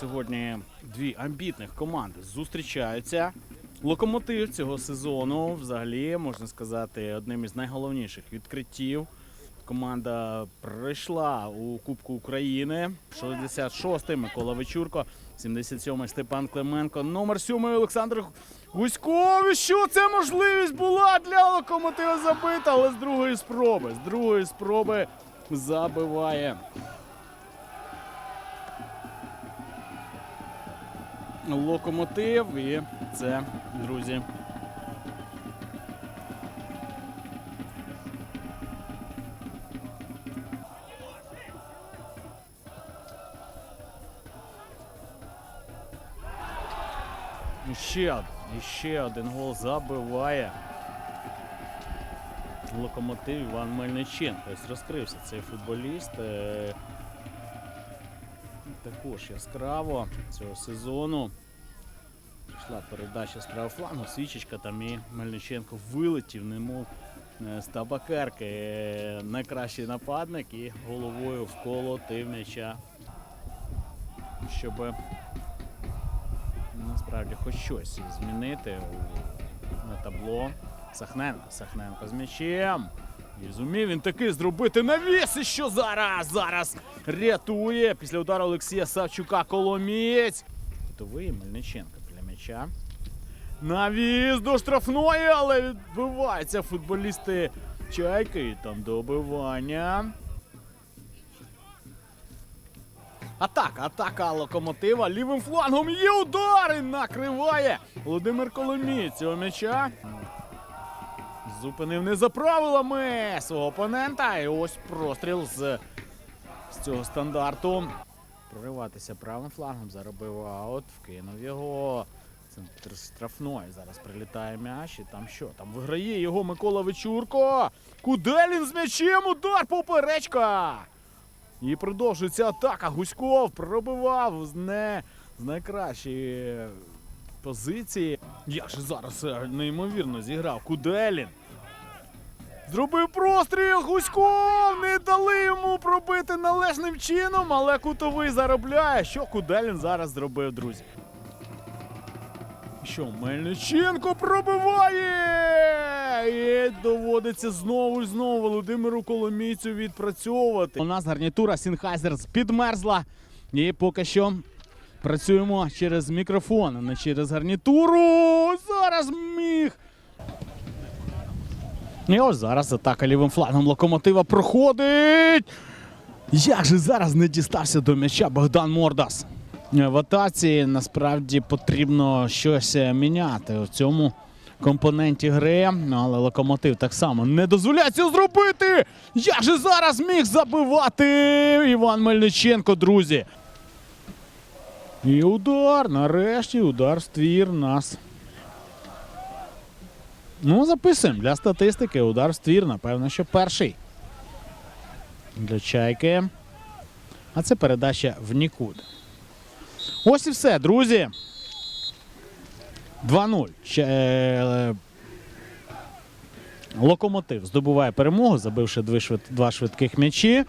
Сьогодні дві амбітних команди зустрічаються. Локомотив цього сезону, взагалі, можна сказати, одним із найголовніших відкриттів. Команда прийшла у Кубку України. 66-й Микола Вечурко, 77-й Степан Клименко, номер 7 Олександр Гуськов. Що це можливість була для локомотива забита, але з другої спроби. З другої спроби забиває локомотив. І це, друзі. Ще, ще один гол забиває. Локомотив Іван Мельниченко. Ось розкрився цей футболіст. Також яскраво цього сезону. Пішла передача з правого свічечка там і Мельниченко вилетів, немов е, з табакерки. Е, Найкращий нападник і головою вколотив м'яча. Щоб насправді хоч щось змінити на табло. Сахненко, Сахненко з м'ячем. І зумів він таки зробити навіс. І що зараз? Зараз рятує після удару Олексія Савчука Коломієць. Готовий Мельниченко біля м'яча. Навіс до штрафної, але відбиваються футболісти Чайки. І там добивання. Атака, атака локомотива. Лівим флангом є удар і накриває Володимир Коломієць цього м'яча. Зупинив не за правилами свого опонента. І ось простріл з, з цього стандарту. Прориватися правим флангом, заробив аут, вкинув його. Центр штрафної. Зараз прилітає м'яч. І там що? Там виграє його Микола Вечурко. Куделін з м'ячем. Удар поперечка. І продовжується атака. Гуськов пробивав з не з найкращої позиції. Як же зараз е, неймовірно зіграв Куделін. Зробив простріл Гуськов! Не дали йому пробити належним чином, але кутовий заробляє. Що Куделін зараз зробив, друзі? Що Мельниченко пробиває! І доводиться знову і знову Володимиру Коломійцю відпрацьовувати. У нас гарнітура Сінхайзер підмерзла. І поки що працюємо через мікрофон, а не через гарнітуру. Зараз. І ось зараз атака лівим флангом локомотива проходить. Як же зараз не дістався до м'яча Богдан Мордас? Е, В атаці насправді потрібно щось е, міняти в цьому компоненті гри, але локомотив так само не дозволяє цього зробити. Як же зараз міг забивати Іван Мельниченко, друзі? І удар, нарешті, удар в ствір нас. Ну, записуємо для статистики. Удар в ствір, напевно, що перший. Для чайки. А це передача в нікуди. Ось і все, друзі. 2-0. Е, Локомотив здобуває перемогу, забивши два швидких м'ячі.